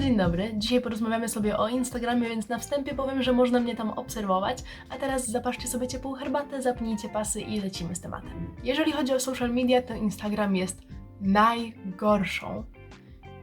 dzień dobry. Dzisiaj porozmawiamy sobie o Instagramie, więc na wstępie powiem, że można mnie tam obserwować. A teraz zapaszcie sobie ciepłą herbatę, zapnijcie pasy i lecimy z tematem. Jeżeli chodzi o social media, to Instagram jest najgorszą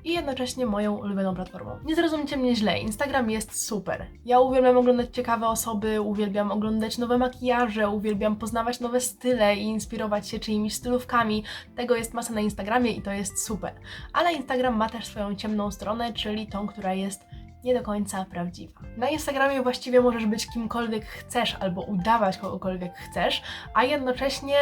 i jednocześnie moją ulubioną platformą. Nie zrozumcie mnie źle, Instagram jest super. Ja uwielbiam oglądać ciekawe osoby, uwielbiam oglądać nowe makijaże, uwielbiam poznawać nowe style i inspirować się czyimiś stylówkami. Tego jest masa na Instagramie i to jest super. Ale Instagram ma też swoją ciemną stronę, czyli tą, która jest nie do końca prawdziwa. Na Instagramie właściwie możesz być kimkolwiek chcesz albo udawać kogokolwiek chcesz, a jednocześnie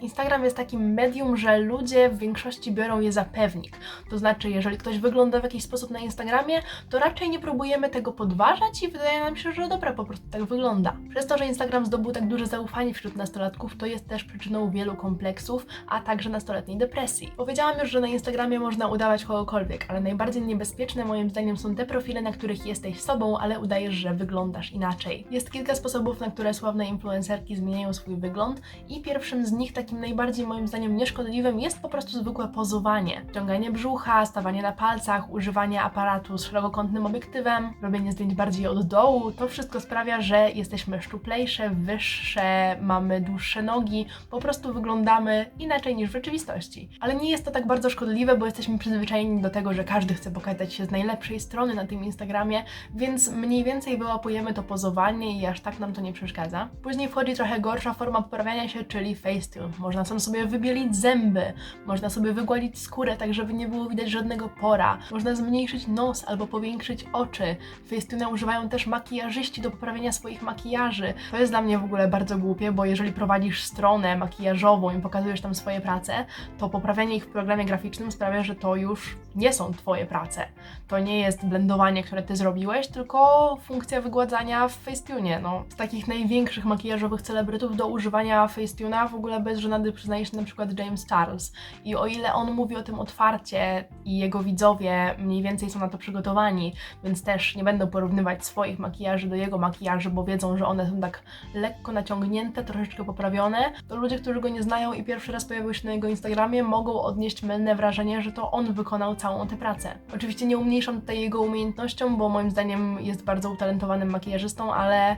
Instagram jest takim medium, że ludzie w większości biorą je za pewnik. To znaczy, jeżeli ktoś wygląda w jakiś sposób na Instagramie, to raczej nie próbujemy tego podważać i wydaje nam się, że dobra, po prostu tak wygląda. Przez to, że Instagram zdobył tak duże zaufanie wśród nastolatków, to jest też przyczyną wielu kompleksów, a także nastoletniej depresji. Powiedziałam już, że na Instagramie można udawać kogokolwiek, ale najbardziej niebezpieczne moim zdaniem są te profile, na których jesteś sobą, ale udajesz, że wyglądasz inaczej. Jest kilka sposobów, na które sławne influencerki zmieniają swój wygląd i pierwszym z nich, takim najbardziej moim zdaniem nieszkodliwym, jest po prostu zwykłe pozowanie. Ciąganie brzucha, stawanie na palcach, używanie aparatu z szerokokątnym obiektywem, robienie zdjęć bardziej od dołu, to wszystko sprawia, że jesteśmy szczuplejsze, wyższe, mamy dłuższe nogi, po prostu wyglądamy inaczej niż w rzeczywistości. Ale nie jest to tak bardzo szkodliwe, bo jesteśmy przyzwyczajeni do tego, że każdy chce pokazać się z najlepszej strony na tym Instagramie, więc mniej więcej wyłapujemy to pozowanie i aż tak nam to nie przeszkadza. Później wchodzi trochę gorsza forma poprawiania się, czyli facetune. Można sam sobie wybielić zęby, można sobie wygładzić skórę, tak żeby nie było widać żadnego pora, można zmniejszyć nos albo powiększyć oczy. Facetune używają też makijażyści do poprawienia swoich makijaży. To jest dla mnie w ogóle bardzo głupie, bo jeżeli prowadzisz stronę makijażową i pokazujesz tam swoje prace, to poprawianie ich w programie graficznym sprawia, że to już nie są Twoje prace. To nie jest blendowanie, które Ty zrobiłeś, tylko funkcja wygładzania w Facetune. No, z takich największych makijażowych celebrytów do używania Facetune'a w ogóle bez żenady przyznaje się na przykład James Charles. I o ile on mówi o tym otwarcie i jego widzowie mniej więcej są na to przygotowani, więc też nie będą porównywać swoich makijaży do jego makijaży, bo wiedzą, że one są tak lekko naciągnięte, troszeczkę poprawione, to ludzie, którzy go nie znają i pierwszy raz pojawiły się na jego Instagramie, mogą odnieść mylne wrażenie, że to on wykonał całą tę pracę. Oczywiście nie umniejszam tutaj jego umiejętnością, bo moim zdaniem jest bardzo utalentowanym makijażystą, ale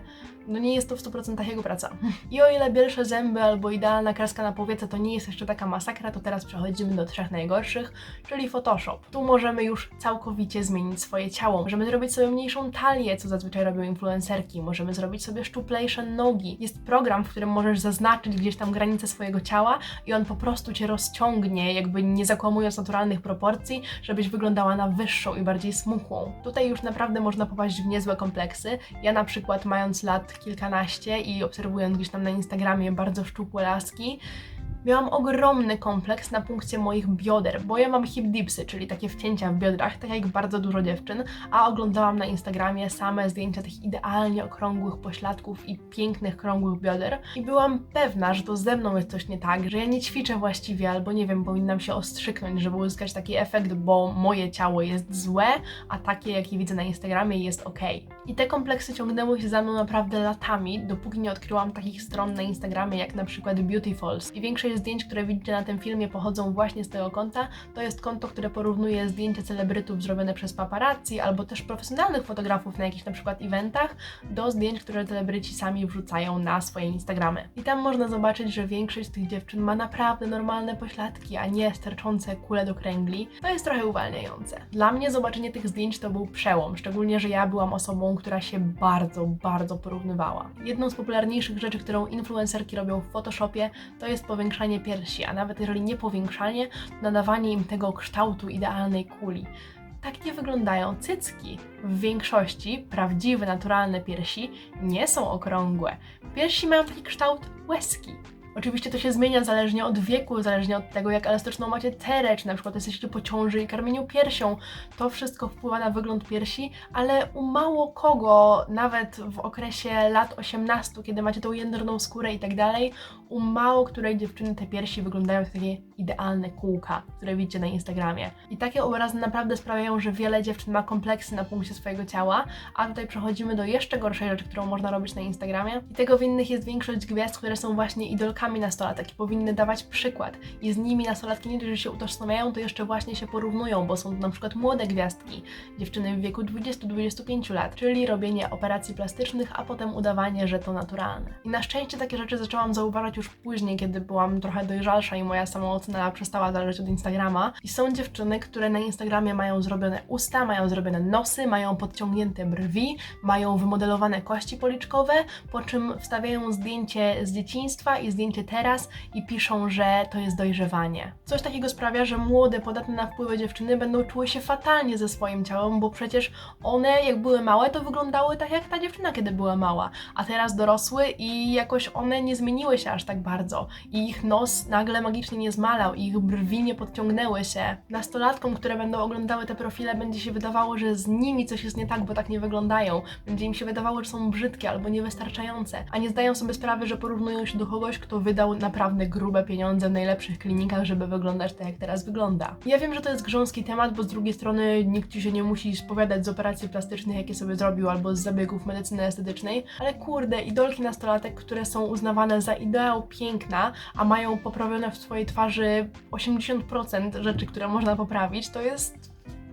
no nie jest to w 100% jego praca. I o ile bielsze zęby albo idealna kreska na powiece to nie jest jeszcze taka masakra, to teraz przechodzimy do trzech najgorszych, czyli Photoshop. Tu możemy już całkowicie zmienić swoje ciało. Możemy zrobić sobie mniejszą talię, co zazwyczaj robią influencerki. Możemy zrobić sobie szczuplejsze nogi. Jest program, w którym możesz zaznaczyć gdzieś tam granicę swojego ciała i on po prostu cię rozciągnie, jakby nie zakłamując naturalnych proporcji, żebyś wyglądała na wyższą i bardziej smukłą. Tutaj już naprawdę można popaść w niezłe kompleksy. Ja na przykład mając lat kilkanaście i obserwując gdzieś tam na Instagramie bardzo szczupłe laski, miałam ogromny kompleks na punkcie moich bioder, bo ja mam hip dipsy, czyli takie wcięcia w biodrach, tak jak bardzo dużo dziewczyn, a oglądałam na Instagramie same zdjęcia tych idealnie okrągłych pośladków i pięknych krągłych bioder i byłam pewna, że to ze mną jest coś nie tak, że ja nie ćwiczę właściwie albo nie wiem, powinnam się ostrzyknąć, żeby uzyskać taki efekt, bo moje ciało jest złe, a takie, jakie widzę na Instagramie jest ok. I te kompleksy ciągnęły się za mną naprawdę latami, dopóki nie odkryłam takich stron na Instagramie jak na przykład Beautifuls. I większość zdjęć, które widzicie na tym filmie pochodzą właśnie z tego konta. To jest konto, które porównuje zdjęcia celebrytów zrobione przez paparazzi albo też profesjonalnych fotografów na jakichś na przykład eventach do zdjęć, które celebryci sami wrzucają na swoje Instagramy. I tam można zobaczyć, że większość z tych dziewczyn ma naprawdę normalne pośladki, a nie sterczące kule do kręgli. To jest trochę uwalniające. Dla mnie zobaczenie tych zdjęć to był przełom, szczególnie, że ja byłam osobą, która się bardzo, bardzo porównywała. Jedną z popularniejszych rzeczy, którą influencerki robią w Photoshopie, to jest powiększanie piersi, a nawet jeżeli nie powiększanie, nadawanie im tego kształtu idealnej kuli. Tak nie wyglądają cycki. W większości prawdziwe, naturalne piersi nie są okrągłe. Piersi mają taki kształt łezki. Oczywiście to się zmienia zależnie od wieku, zależnie od tego, jak elastyczną macie cerę, czy na przykład jesteście po ciąży i karmieniu piersią. To wszystko wpływa na wygląd piersi, ale u mało kogo, nawet w okresie lat 18, kiedy macie tą jędrną skórę i tak dalej, u mało której dziewczyny te piersi wyglądają jak takie idealne kółka, które widzicie na Instagramie. I takie obrazy naprawdę sprawiają, że wiele dziewczyn ma kompleksy na punkcie swojego ciała, a tutaj przechodzimy do jeszcze gorszej rzeczy, którą można robić na Instagramie. I tego winnych jest większość gwiazd, które są właśnie idolkami wzorkami nastolatek i powinny dawać przykład. I z nimi nastolatki nie dość, że się utożsamiają, to jeszcze właśnie się porównują, bo są to na przykład młode gwiazdki, dziewczyny w wieku 20-25 lat, czyli robienie operacji plastycznych, a potem udawanie, że to naturalne. I na szczęście takie rzeczy zaczęłam zauważać już później, kiedy byłam trochę dojrzalsza i moja samoocena przestała zależeć od Instagrama. I są dziewczyny, które na Instagramie mają zrobione usta, mają zrobione nosy, mają podciągnięte brwi, mają wymodelowane kości policzkowe, po czym wstawiają zdjęcie z dzieciństwa i zdjęcie teraz i piszą, że to jest dojrzewanie. Coś takiego sprawia, że młode, podatne na wpływy dziewczyny będą czuły się fatalnie ze swoim ciałem, bo przecież one, jak były małe, to wyglądały tak jak ta dziewczyna, kiedy była mała, a teraz dorosły i jakoś one nie zmieniły się aż tak bardzo. I ich nos nagle magicznie nie zmalał, ich brwi nie podciągnęły się. Nastolatkom, które będą oglądały te profile, będzie się wydawało, że z nimi coś jest nie tak, bo tak nie wyglądają. Będzie im się wydawało, że są brzydkie albo niewystarczające, a nie zdają sobie sprawy, że porównują się do kogoś, kto wydał naprawdę grube pieniądze w najlepszych klinikach, żeby wyglądać tak, jak teraz wygląda. Ja wiem, że to jest grząski temat, bo z drugiej strony nikt ci się nie musi spowiadać z operacji plastycznych, jakie sobie zrobił, albo z zabiegów medycyny estetycznej, ale kurde, idolki nastolatek, które są uznawane za ideał piękna, a mają poprawione w swojej twarzy 80% rzeczy, które można poprawić, to jest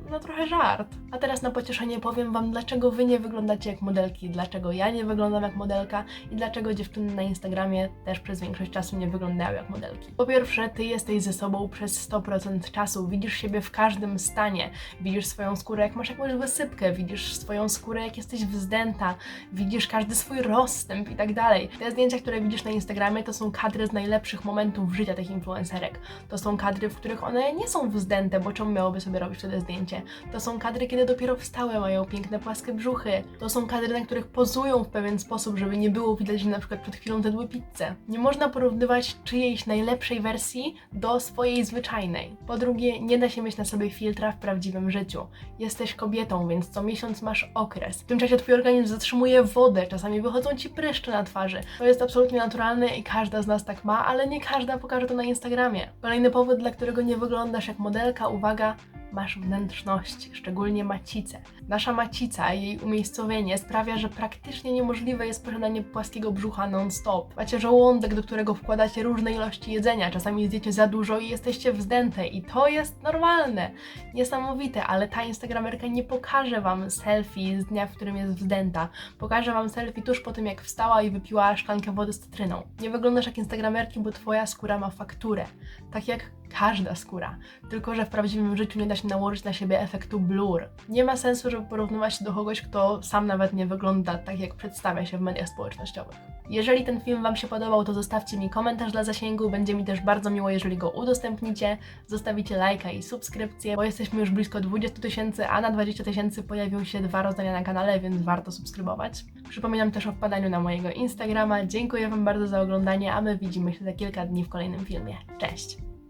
no trochę żart. A teraz na pocieszenie powiem Wam, dlaczego Wy nie wyglądacie jak modelki, dlaczego ja nie wyglądam jak modelka i dlaczego dziewczyny na Instagramie też przez większość czasu nie wyglądają jak modelki. Po pierwsze, Ty jesteś ze sobą przez 100% czasu, widzisz siebie w każdym stanie, widzisz swoją skórę jak masz jakąś wysypkę, widzisz swoją skórę jak jesteś wzdęta, widzisz każdy swój rozstęp i tak dalej. Te zdjęcia, które widzisz na Instagramie, to są kadry z najlepszych momentów życia tych influencerek. To są kadry, w których one nie są wzdęte, bo czemu miałoby sobie robić wtedy zdjęcie? To są kadry, kiedy dopiero wstałe, mają piękne płaskie brzuchy. To są kadry, na których pozują w pewien sposób, żeby nie było widać, że na przykład przed chwilą zjadły pizzę. Nie można porównywać czyjejś najlepszej wersji do swojej zwyczajnej. Po drugie, nie da się mieć na sobie filtra w prawdziwym życiu. Jesteś kobietą, więc co miesiąc masz okres. W tym czasie twój organizm zatrzymuje wodę, czasami wychodzą ci pryszcze na twarzy. To jest absolutnie naturalne i każda z nas tak ma, ale nie każda pokaże to na Instagramie. Kolejny powód, dla którego nie wyglądasz jak modelka, uwaga, masz wnętrzności, szczególnie macicę. Nasza macica, jej umiejscowienie sprawia, że praktycznie niemożliwe jest posiadanie płaskiego brzucha non-stop. Macie żołądek, do którego wkładacie różne ilości jedzenia, czasami zjecie za dużo i jesteście wzdęte i to jest normalne. Niesamowite, ale ta instagramerka nie pokaże wam selfie z dnia, w którym jest wzdęta. Pokaże wam selfie tuż po tym, jak wstała i wypiła szklankę wody z cytryną. Nie wyglądasz jak instagramerki, bo twoja skóra ma fakturę. Tak jak każda skóra. Tylko, że w prawdziwym życiu nie da się nałożyć na siebie efektu blur. Nie ma sensu, żeby porównywać się do kogoś, kto sam nawet nie wygląda tak, jak przedstawia się w mediach społecznościowych. Jeżeli ten film Wam się podobał, to zostawcie mi komentarz dla zasięgu. Będzie mi też bardzo miło, jeżeli go udostępnicie. Zostawicie lajka i subskrypcję, bo jesteśmy już blisko 20 tysięcy, a na 20 tysięcy pojawią się dwa rozdania na kanale, więc warto subskrybować. Przypominam też o wpadaniu na mojego Instagrama. Dziękuję Wam bardzo za oglądanie, a my widzimy się za kilka dni w kolejnym filmie. Cześć!